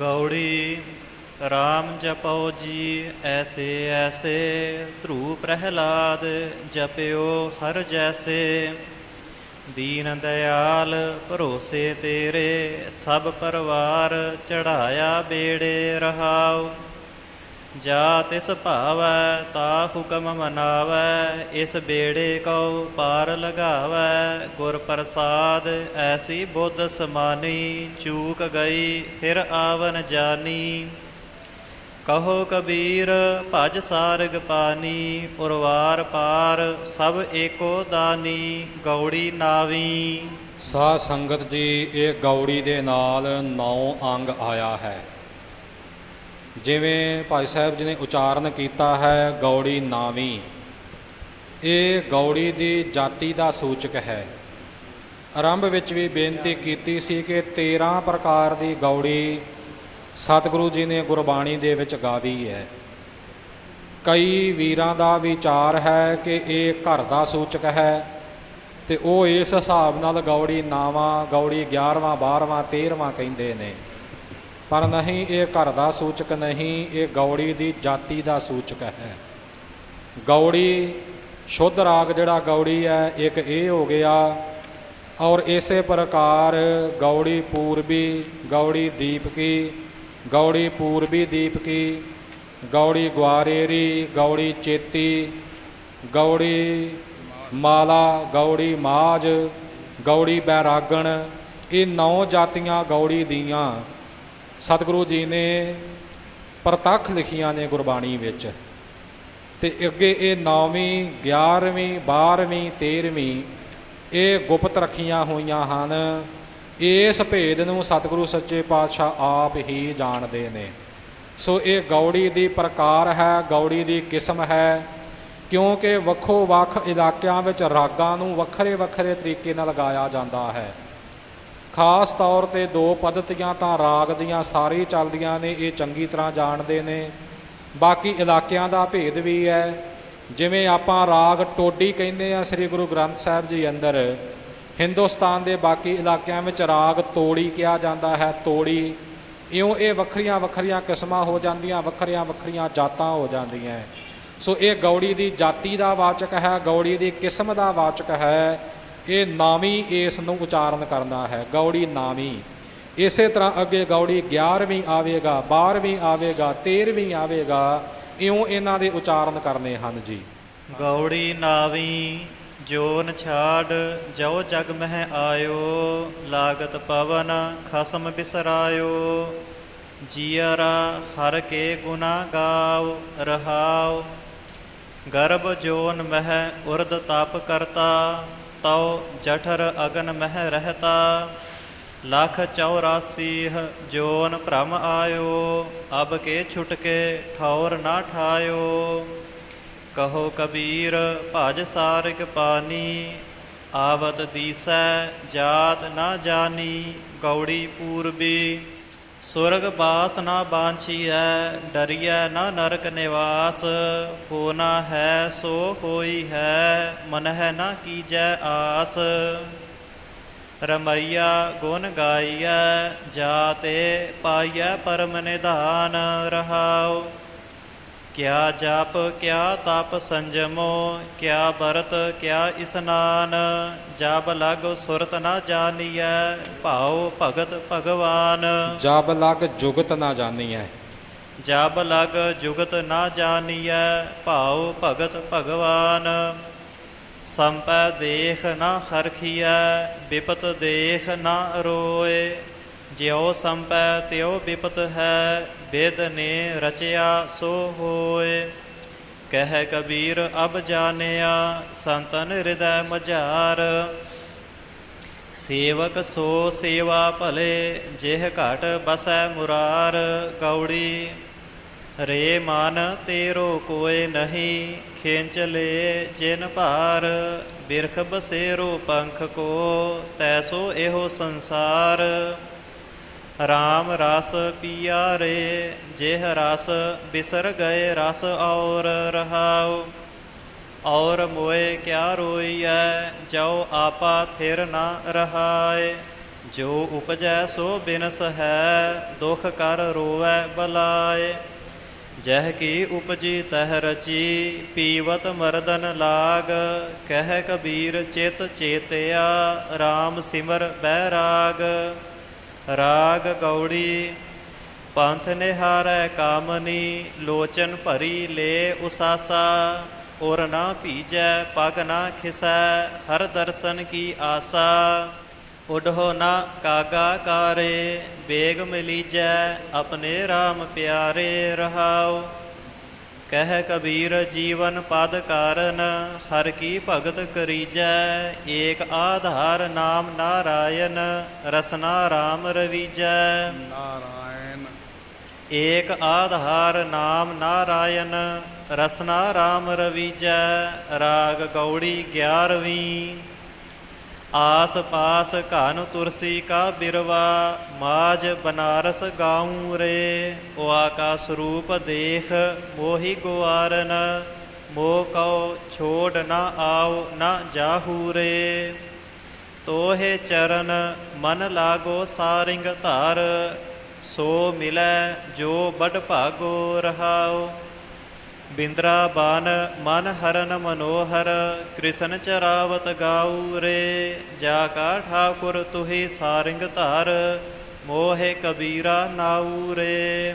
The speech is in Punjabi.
ਗੌੜੀ RAM ਜਪੋ ਜੀ, ਐਸੇ ਐਸੇ ਧਰੂ ਪ੍ਰਹਿਲਾਦ ਜਪਿਓ ਹਰ ਜੈਸੇ। ਦੀਨ ਦਇਆਲ ਭਰੋਸੇ ਤੇਰੇ, ਸਭ ਪਰਵਾਰ ਚੜਾਇਆ ਬੇੜੇ ਰਹਾਓ ਜਾ ਤਿਸ ਭਾਵੈ ਤਾ ਹੁਕਮ ਮਨਾਵੈ, ਇਸ ਬੇੜੇ ਕਉ ਪਾਰ ਲਗਾਵੈ। ਗੁਰ ਪ੍ਰਸਾਦ ਐਸੀ ਬੁੱਧ ਸਮਾਨੀ, ਚੂਕ ਗਈ, ਫਿਰ ਆਵਨ ਜਾਨੀ। ਕਹੋ ਕਬੀਰ, ਭਜ ਸਾਰਗ ਪਾਨੀ, ਉਰਵਾਰ ਪਾਰ ਸਭ ਏਕੋ ਦਾਨੀ, ਗੌੜੀ ਨਾਵੀ। ਸਾਧ ਸੰਗਤ ਜੀ, ਇਹ ਗੌੜੀ ਦੇ ਨਾਲ ਨੌ ਅੰਗ ਆਇਆ ਹੈ। ਜਿਵੇਂ ਭਾਈ ਸਾਹਿਬ ਜੀ ਨੇ ਉਚਾਰਨ ਕੀਤਾ ਹੈ, ਗੌੜੀ ਨਾਵੀ। ਇਹ ਗੌੜੀ ਦੀ ਜਾਤੀ ਦਾ ਸੂਚਕ ਹੈ। ਆਰੰਭ ਵਿੱਚ ਵੀ ਬੇਨਤੀ ਕੀਤੀ ਸੀ ਕਿ 13 ਪ੍ਰਕਾਰ ਦੀ ਗੌੜੀ ਸਤਿਗੁਰੂ ਜੀ ਨੇ ਗੁਰਬਾਣੀ ਦੇ ਵਿੱਚ ਗਾਵੀ ਹੈ। ਕਈ ਵੀਰਾਂ ਦਾ ਵਿਚਾਰ ਹੈ ਕਿ ਇਹ ਘਰ ਦਾ ਸੂਚਕ ਹੈ ਤੇ ਉਹ ਇਸ ਹਿਸਾਬ ਨਾਲ ਗੌੜੀ ਨਾਵਾਂ, ਗੌੜੀ 11ਵਾਂ 12ਵਾਂ 13ਵਾਂ ਕਹਿੰਦੇ ਨੇ। ਪਰ ਨਹੀਂ ਇਹ ਘਰ ਦਾ ਸੂਚਕ ਨਹੀਂ, ਇਹ ਗੌੜੀ ਦੀ ਜਾਤੀ ਦਾ ਸੂਚਕ ਹੈ। ਗੌੜੀ ਸ਼ੁੱਧ ਰਾਗ ਜਿਹੜਾ ਗੌੜੀ ਹੈ, ਇੱਕ ਇਹ ਹੋ ਗਿਆ ਔਰ ਇਸੇ ਪ੍ਰਕਾਰ ਗੌੜੀ ਪੂਰਬੀ, ਗੌੜੀ ਦੀਪਕੀ, ਗੌੜੀ ਪੂਰਬੀ ਦੀਪਕੀ, ਗੌੜੀ ਗਵਾਰੇਰੀ ਗੌੜੀ ਚੇਤੀ, ਗੌੜੀ ਮਾਲਾ, ਗੌੜੀ ਮਾਜ ਗੌੜੀ ਬੈਰਾਗਣ, ਇਹ ਨੌ ਜਾਤੀਆਂ ਗੌੜੀ ਦੀਆਂ। ਸਤਿਗੁਰੂ ਜੀ ਨੇ ਪ੍ਰਤੱਖ ਲਿਖੀਆਂ ਨੇ ਗੁਰਬਾਣੀ ਵਿੱਚ ਤੇ ਅੱਗੇ ਇਹ 9ਵੀਂ 11ਵੀਂ 12ਵੀਂ 13ਵੀਂ ਇਹ ਗੁਪਤ ਰੱਖੀਆਂ ਹੋਈਆਂ ਹਨ। ਇਸ ਭੇਦ ਨੂੰ ਸਤਿਗੁਰੂ ਸੱਚੇ ਪਾਤਸ਼ਾਹ ਆਪ ਹੀ ਜਾਣਦੇ ਨੇ। ਸੋ ਇਹ ਗੌੜੀ ਦੀ ਪ੍ਰਕਾਰ ਹੈ, ਗੌੜੀ ਦੀ ਕਿਸਮ ਹੈ, ਕਿਉਂਕਿ ਵੱਖੋ ਵੱਖ ਇਲਾਕਿਆਂ ਵਿੱਚ ਰਾਗਾਂ ਨੂੰ ਵੱਖਰੇ ਵੱਖਰੇ ਤਰੀਕੇ ਨਾਲ ਗਾਇਆ ਜਾਂਦਾ ਹੈ। ਖਾਸ ਤੌਰ ਤੇ ਦੋ ਪद्धਤੀਆਂ ਤਾਂ ਰਾਗ ਦੀਆਂ ਸਾਰੀ ਚੱਲਦੀਆਂ ਨੇ, ਇਹ ਚੰਗੀ ਤਰ੍ਹਾਂ ਜਾਣਦੇ ਨੇ। ਬਾਕੀ ਇਲਾਕਿਆਂ ਦਾ ਭੇਦ ਵੀ ਹੈ। ਜਿਵੇਂ ਆਪਾਂ ਰਾਗ ਟੋਡੀ ਕਹਿੰਦੇ ਆ ਸ੍ਰੀ ਗੁਰੂ ਗ੍ਰੰਥ ਸਾਹਿਬ ਜੀ ਅੰਦਰ, ਹਿੰਦੁਸਤਾਨ ਦੇ ਬਾਕੀ ਇਲਾਕਿਆਂ ਵਿੱਚ ਰਾਗ ਤੋੜੀ ਕਿਹਾ ਜਾਂਦਾ ਹੈ, ਤੋੜੀ। ਇਉਂ ਇਹ ਵੱਖਰੀਆਂ ਵੱਖਰੀਆਂ ਕਿਸਮਾਂ ਹੋ ਜਾਂਦੀਆਂ, ਵੱਖਰੀਆਂ ਵੱਖਰੀਆਂ ਜਾਤਾਂ ਹੋ ਜਾਂਦੀਆਂ। ਸੋ ਇਹ ਗੌੜੀ ਦੀ ਜਾਤੀ ਦਾ ਵਾਚਕ ਹੈ, ਗੌੜੀ ਦੀ ਕਿਸਮ ਦਾ ਵਾਚਕ ਹੈ। ਇਹ ਨਾਮੀ ਇਸ ਨੂੰ ਉਚਾਰਨ ਕਰਨਾ ਹੈ, ਗੌੜੀ ਨਾਮੀ। ਇਸੇ ਤਰ੍ਹਾਂ ਅੱਗੇ ਗੌੜੀ 11ਵੀਂ ਆਵੇਗਾ 12ਵੀਂ ਆਵੇਗਾ 13ਵੀਂ ਆਵੇਗਾ, ਇਉਂ ਇਹਨਾਂ ਦੇ ਉਚਾਰਨ ਕਰਨੇ ਹਨ ਜੀ। ਗੌੜੀ ਨਾਵੀ, ਜੋਨ ਛਾੜ ਜੋ ਜਗ ਮਹਿ ਆਇਓ, ਲਾਗਤ ਪਵਨ ਖਸਮ ਬਿਸਰਾਇਓ। ਜੀਅਰਾ ਹਰ ਕੇ ਗੁਨਾ ਗਾਵ ਰਹਾਉ ਗਰਭ ਜੋਨ ਮਹਿ ਉਰਦ ਤਪ ਕਰਤਾ ਤਉ ਜਠਰ ਅਗਨ ਮਹਿ ਰਹਤਾ, ਲੱਖ 84 ਜੋਨ ਭ੍ਰਮ ਆਇਓ, ਅਬ ਕੇ ਛੁਟਕੇ ਠੌਰ ਨਾ ਠਾਇਓ। ਕਹੋ ਕਬੀਰ, ਭਜ ਸਾਰਿਕ ਪਾਨੀ, ਆਵਤ ਦੀਸੈ ਜਾਤ ਨਾ ਜਾਨੀ, ਗੌੜੀ ਪੂਰਬੀ ਸੁਰਗ ਬਾਸ ਨਾ ਬਾਂਛੀਐ, ਡਰੀਐ ਨਾ ਨਰਕ ਨਿਵਾਸ ਹੋਣਾ ਹੈ ਸੋ ਹੋਈ ਹੈ ਮਨ ਹੈ ਨਾ ਕੀਜੈ ਆਸ। ਰਮਈਆ ਗੁਣ ਗਾਈਐ ਜਾਤੇ ਪਾਈਐ ਪਰਮ ਨਿਧਾਨ ਰਹਾਉ। ਕਿਆ ਜਪ ਕਿਆ ਤਪ ਸੰਜਮੋ ਕਿਆ ਬਰਤ ਕਿਆ ਇਸਨਾਨ। ਜਬ ਲਗ ਸੁਰਤ ਨਾ ਜਾਣੀਐ ਭਾਉ ਭਗਤ ਭਗਵਾਨ। ਜਬ ਲਗ ਜੁਗਤ ਨਾ ਜਾਣੀਐ। ਜਬ ਲਗ ਜੁਗਤ ਨਾ ਜਾਣੀਐ ਭਾਉ ਭਗਤ ਭਗਵਾਨ। ਸੰਪੈ ਦੇਖ ਨਾ ਹਰਖੀਐ ਵਿਪਤ ਦੇਖ ਨਾ ਰੋਏ। ਜਿਉ ਸੰਪੈ ਤਿਉ ਵਿਪਤ ਹੈ ਬਿਦ ਨੇ ਰਚਿਆ ਸੋ ਹੋਏ। ਕਹਿ ਕਬੀਰ, ਅਬ ਜਾਣਿਆ ਸੰਤਨ ਹਿਰਦੈ ਮਝਾਰ। ਸੇਵਕ ਸੋ ਸੇਵਾ ਭਲੇ, ਜਿਹ ਘਟ ਬਸੈ ਮੁਰਾਰ। ਗੌੜੀ ਰੇ ਮਨ ਤੇਰੋ ਕੋਏ ਨਹੀਂ, ਖਿੰਚ ਲੈ ਜਿਨ ਭਾਰ। ਬਿਰਖ ਬਸੇਰੋ ਪੰਖ ਕੋ ਤੈਸੋ ਇਹੋ ਸੰਸਾਰ। ਰਾਮ ਰਸ ਪੀਆ ਰੇ, ਜਿਹ ਰਸ ਬਿਸਰ ਗਏ ਰਸ ਔਰ ਰਹਾਉ। ਔਰ ਮੋਏ ਕਿਆ ਰੋਈਐ ਜੋ ਆਪਾ ਥਿਰ ਨਾ ਰਹਾਏ। ਜੋ ਉਪਜੈ ਸੋ ਬਿਨਸ ਹੈ, ਦੁਖ ਕਰ ਰੋਵੈ ਬਲਾਏ। ਜਹ ਕੀ ਉਪਜੀ ਤਹ ਰਚੀ, ਪੀਵਤ ਮਰਦਨ ਲਾਗ। ਕਹਿ ਕਬੀਰ ਚਿਤ ਚੇਤਿਆ RAM ਸਿਮਰ ਬੈਰਾਗ ਰਾਗ ਗੌੜੀ, ਪੰਥ ਨਿਹਾਰੈ ਕਾਮਨੀ, ਲੋਚਨ ਭਰੀ ਲੇ ਉਸਾਸਾ ਔਰ ਨਾ ਭੀਜੈ, ਪਗ ਨਾ ਖਿਸੈ, ਹਰ ਦਰਸ਼ਨ ਕੀ ਆਸਾ। ਉਡਹੁ ਨਾ ਕਾਗਾ ਕਾਰੇ, ਬੇਗ ਮਿਲੀਜੈ, ਆਪਣੇ RAM ਪਿਆਰੇ ਰਹਾਉ। ਕਹਿ ਕਬੀਰ ਜੀਵਨ ਪਦ ਕਾਰਨ ਹਰ ਕੀ ਭਗਤ ਕਰੀਜੈ ਏਕ ਆਧਾਰ ਨਾਮ ਨਾਰਾਇਣ ਰਸਨਾ RAM ਰਵੀਜੈ। ਨਾਰਾਇਣ। ਏਕ ਆਧਾਰ ਨਾਮ ਨਾਰਾਇਣ ਰਸਨਾ RAM ਰਵੀਜੈ ਰਾਗ ਗੌੜੀ 11ਵੀਂ ਆਸ ਪਾਸ ਘਨ ਤੁਰਸੀ ਕਾ ਬਿਰਵਾ ਮਾਜ ਬਨਾਰਸ ਗਾਉ ਰੇ। ਉਹ ਆਕਾ ਸਰੂਪ ਦੇਖ, ਮੋਹੀ ਗੁਆਰਨ। ਮੋਹ ਕਉ ਛੋੜ ਨਾ ਆਉ, ਨਾ ਜਾਹੂ ਰੇ। ਤੋਹੇ ਚਰਨ, ਮਨ ਲਾਗੋ ਸਾਰਿੰਗ ਧਾਰ। ਸੋ ਮਿਲੈ ਜੋ ਬੜ ਭਾਗੋ ਰਹਾਓ ਬਿੰਦਰਾਬਾਨ ਮਨ ਹਰਨ ਮਨੋਹਰ, ਕ੍ਰਿਸ਼ਨ ਚਰਾਵਤ ਗਾਉ ਰੇ। ਜਾ ਕਾ ਠਾਕੁਰ ਤੁਹੀ ਸਾਰਿੰਗ ਧਾਰ, ਮੋਹਿ ਕਬੀਰਾ ਨਾਉ ਰੇ।